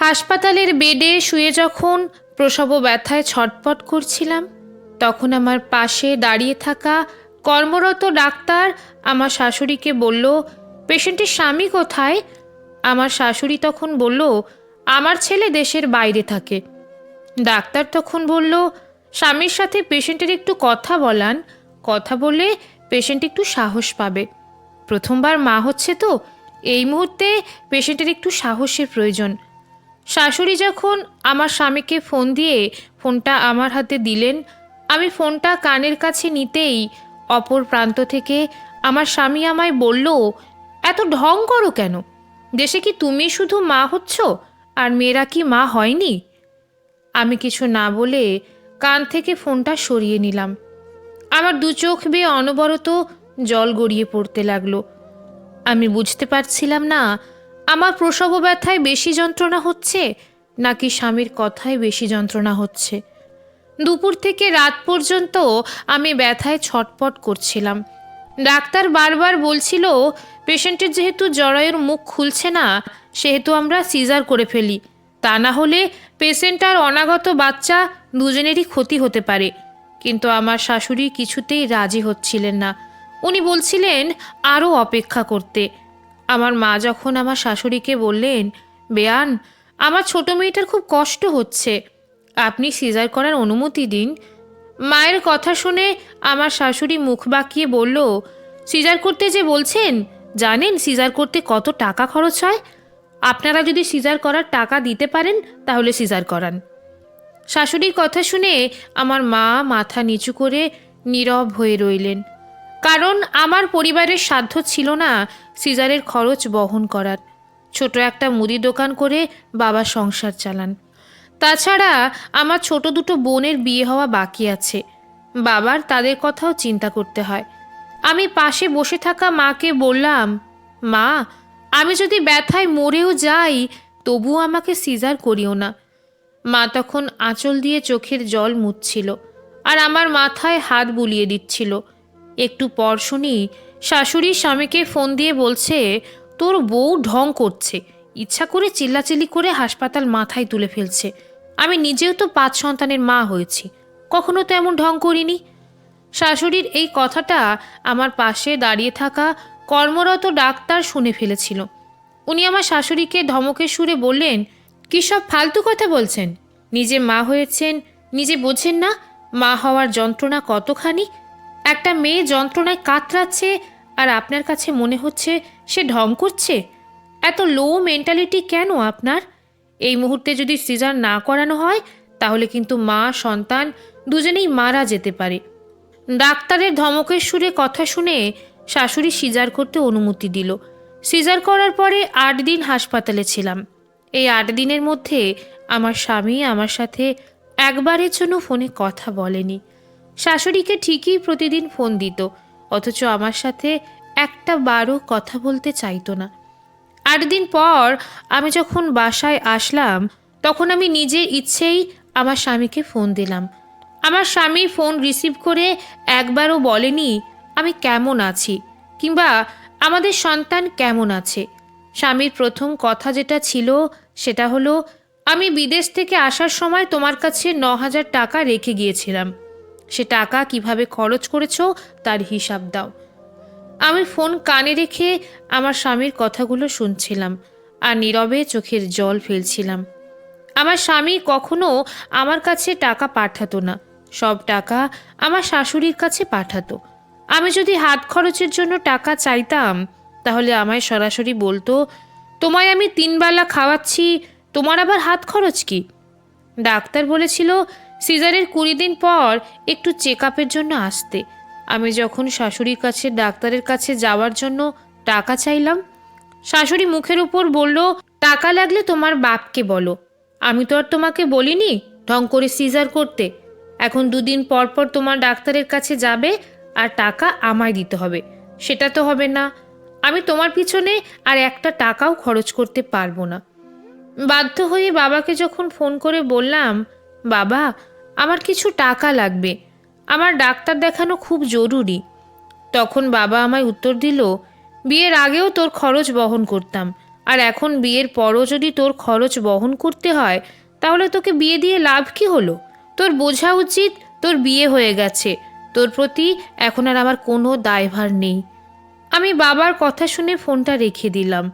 হাসপাতালের বেডে শুয়ে যখন প্রসব ব্যথায় ছটপট করছিলাম, তখন আমার পাশে দাঁড়িয়ে থাকা কর্মরত ডাক্তার আমার শাশুড়িকে বলল, পেশেন্টের স্বামী কোথায়? আমার শাশুড়ি তখন বলল, আমার ছেলে দেশের বাইরে থাকে। ডাক্তার তখন বলল, স্বামীর সাথে পেশেন্টের একটু কথা বলান। কথা বলে পেশেন্ট একটু সাহস পাবে। প্রথমবার মা হচ্ছে তো, এই মুহূর্তে পেশেন্টের একটু সাহসের প্রয়োজন। শাশুড়ি যখন আমার স্বামীকে ফোন দিয়ে ফোনটা আমার হাতে দিলেন, আমি ফোনটা কানের কাছে নিতেই অপর প্রান্ত থেকে আমার স্বামী আমায় বলল, এত ঢং করো কেন? দেশে কি তুমি শুধু মা হচ্ছ? আর মেয়েরা কি মা হয়নি? আমি কিছু না বলে কান থেকে ফোনটা সরিয়ে নিলাম। আমার দু চোখ বেয়ে অনবরত জল গড়িয়ে পড়তে লাগল। আমি বুঝতে পারছিলাম না আমার প্রসব ব্যথায় বেশি যন্ত্রণা হচ্ছে নাকি স্বামীর কথায় বেশি যন্ত্রণা হচ্ছে? দুপুর থেকে রাত পর্যন্ত আমি ব্যথায় ছটপট করছিলাম। ডাক্তার বারবার বলছিল, পেশেন্টের যেহেতু জরায়ুর মুখ খুলছে না, সেহেতু আমরা সিজার করে ফেলি। তা না হলে পেশেন্ট আর অনাগত বাচ্চা দুজনেরই ক্ষতি হতে পারে। কিন্তু আমার শাশুড়ি কিছুতেই রাজি হচ্ছিলেন না। উনি বলছিলেন, আরও অপেক্ষা করতে। আমার মা যখন আমার শাশুড়িকে বললেন, বেয়ান, আমার ছোট মেয়েটার খুব কষ্ট হচ্ছে। আপনি সিজার করার অনুমতি দিন। মায়ের কথা শুনে আমার শাশুড়ি মুখ বাঁকিয়ে বলল, সিজার করতে যে বলছেন, জানেন সিজার করতে কত টাকা খরচ হয়? আপনারা যদি সিজার করার টাকা দিতে পারেন, তাহলে সিজার করান। শাশুড়ির কথা শুনে আমার মা মাথা নিচু করে নীরব হয়ে রইলেন। কারণ আমার পরিবারের সাধ্য ছিল না সিজারের খরচ বহন করার। ছোট একটা মুদি দোকান করে বাবা সংসার চালান। তাছাড়া আমার ছোট দুটো বোনের বিয়ে হওয়া বাকি আছে। বাবার তাদের কথাও চিন্তা করতে হয়। আমি পাশে বসে থাকা মাকে বললাম, মা, আমি যদি ব্যথায় মরেও যাই, তবুও আমাকে সিজার করিও না। মা তখন আঁচল দিয়ে চোখের জল মুছছিল আর আমার মাথায় হাত বুলিয়ে দিচ্ছিল। একটু পর শুনি শাশুড়ি স্বামীকে ফোন দিয়ে বলছে, তোর বউ ঢং করছে। ইচ্ছা করে চিল্লাচিল্লি করে হাসপাতাল মাথায় তুলে ফেলছে। আমি নিজেও তো পাঁচ সন্তানের মা হয়েছি। কখনো তো এমন ঢং করিনি। শাশুড়ির এই কথাটা আমার পাশে দাঁড়িয়ে থাকা কর্মরত ডাক্তার শুনে ফেলেছিল। উনি আমার শাশুড়িকে ধমকের সুরে বললেন, কী সব ফালতু কথা বলছেন? নিজে মা হয়েছেন, নিজে বোঝেন না, মা হওয়ার যন্ত্রণা কতখানি? একটা মেয়ে যন্ত্রণায় কাতরাচ্ছে আর আপনার কাছে মনে হচ্ছে সে ঢং করছে? এত লো মেন্টালিটি কেন আপনার? এই মুহূর্তে যদি সিজার না করানো হয়, তাহলে কিন্তু মা, সন্তান দুজনেই মারা যেতে পারে। ডাক্তারের ধমকের সুরে কথা শুনে শাশুড়ি সিজার করতে অনুমতি দিল। সিজার করার পরে আট দিন হাসপাতালে ছিলাম। এই আট দিনের মধ্যে আমার স্বামী আমার সাথে একবারের জন্য ফোনে কথা বলেনি। শাশুড়িকে ঠিকই প্রতিদিন ফোন দিত, অথচ আমার সাথে একটা বারও কথা বলতে চাইতো না। আট দিন পর আমি যখন বাসায় আসলাম, তখন আমি নিজের ইচ্ছেই আমার স্বামীকে ফোন দিলাম। আমার স্বামী ফোন রিসিভ করে একবারও বলেনি, আমি কেমন আছি? কিংবা, আমাদের সন্তান কেমন আছে? স্বামীর প্রথম কথা যেটা ছিল, সেটা হলো, আমি বিদেশ থেকে আসার সময় তোমার কাছে ন হাজার টাকা রেখে গিয়েছিলাম। সে টাকা কীভাবে খরচ করেছ তার হিসাব দাও। আমি ফোন কানে রেখে আমার স্বামীর কথাগুলো শুনছিলাম আর নীরবে চোখের জল ফেলছিলাম। আমার স্বামী কখনো আমার কাছে টাকা পাঠাতো না, সব টাকা আমার শাশুড়ির কাছে পাঠাতো। আমি যদি হাত খরচের জন্য টাকা চাইতাম, তাহলে আমায় সরাসরি বলতো, তোমায় আমি তিনবেলা খাওয়াচ্ছি, তোমার আবার হাত খরচ কি? ডাক্তার বলেছিল সিজারের কুড়ি দিন পর একটু চেক জন্য আসতে। আমি যখন শাশুড়ির কাছে, ডাক্তারের কাছে যাওয়ার জন্য টাকা চাইলাম, শাশুড়ি মুখের উপর বলল, টাকা লাগলে তোমার বাপকে বলো। আমি তো আর তোমাকে বলিনি ঢং করে সিজার করতে। এখন দুদিন পর পর তোমার ডাক্তারের কাছে যাবে আর টাকা আমায় দিতে হবে। সেটা তো হবে না। আমি তোমার পিছনে আর একটা টাকাও খরচ করতে পারব না। বাধ্য হয়ে বাবাকে যখন ফোন করে বললাম, বাবা আমার কিছু টাকা লাগবে। আমার ডাক্তার দেখানো খুব জরুরি। তখন বাবা আমায় উত্তর দিল, বিয়ের আগেও তোর খরচ বহন করতাম। আর এখন বিয়ের পরও যদি তোর খরচ বহন করতে হয়, তাহলে তোকে বিয়ে দিয়ে লাভ কি হলো? তোর বোঝা উচিত, তোর বিয়ে হয়ে গেছে। তোর প্রতি এখন আর আমার কোনো দায়ভার নেই। আমি বাবার কথা শুনে ফোনটা রেখে দিলাম।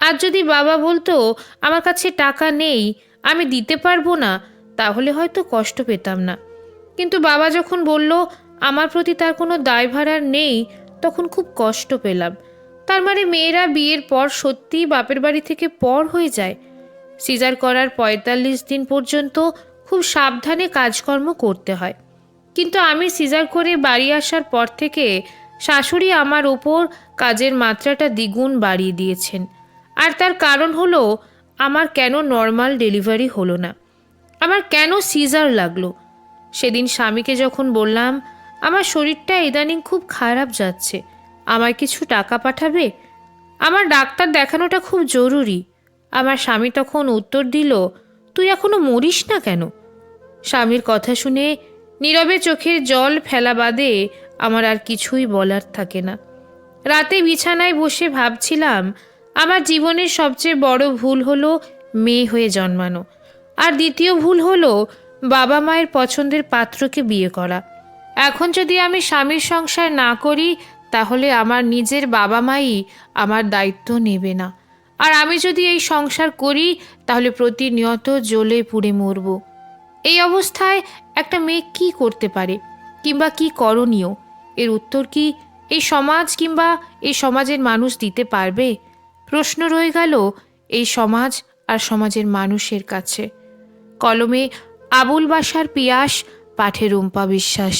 আর যদি বাবা বলতো, আমার কাছে টাকা নেই, আমি দিতে পারব না তাহলে হয়তো কষ্ট পেতাম না। কিন্তু বাবা যখন বলল, আমার প্রতি তার কোনো দায়ভার আর নেই, তখন খুব কষ্ট পেলাম। তার মানে মেয়েরা বিয়ের পর সত্যিই বাপের বাড়ি থেকে পর হয়ে যায়। সিজার করার পঁয়তাল্লিশ দিন পর্যন্ত খুব সাবধানে কাজকর্ম করতে হয়। কিন্তু আমি সিজার করে বাড়ি আসার পর থেকে শাশুড়ি আমার ওপর কাজের মাত্রাটা দ্বিগুণ বাড়িয়ে দিয়েছেন। আর তার কারণ হলো, আমার কেন নর্মাল ডেলিভারি হলো না। আমার কেন সিজার লাগল? সেদিন স্বামীকে যখন বললাম, আমার শরীরটা ইদানিং খুব খারাপ যাচ্ছে, আমায় কিছু টাকা পাঠাবে? আমার ডাক্তার দেখানোটা খুব জরুরি। আমার স্বামী তখন উত্তর দিল, তুই এখনও মরিস না কেন? স্বামীর কথা শুনে নীরবে চোখের জল ফেলা বাদে আমার আর কিছুই বলার থাকে না। রাতে বিছানায় বসে ভাবছিলাম, আমার জীবনের সবচেয়ে বড় ভুল হলো মেয়ে হয়ে জন্মানো। আর দ্বিতীয় ভুল হলো বাবা মায়ের পছন্দের পাত্রকে বিয়ে করা। এখন যদি আমি স্বামীর সংসার না করি, তাহলে আমার নিজের বাবা মাই আমার দায়িত্ব নেবে না। আর আমি যদি এই সংসার করি, তাহলে প্রতিনিয়ত জ্বলে পুড়ে মরব। এই অবস্থায় একটা মেয়ে কি করতে পারে কিংবা কি করণীয়? এর উত্তর কি? এই সমাজ কিংবা এই সমাজের মানুষ দিতে পারবে? প্রশ্ন রয়ে গেল, এই সমাজ আর সমাজের মানুষের কাছে। কলমে আবুল বাসার পিয়াস পাঠে রুম্পা বিশ্বাস।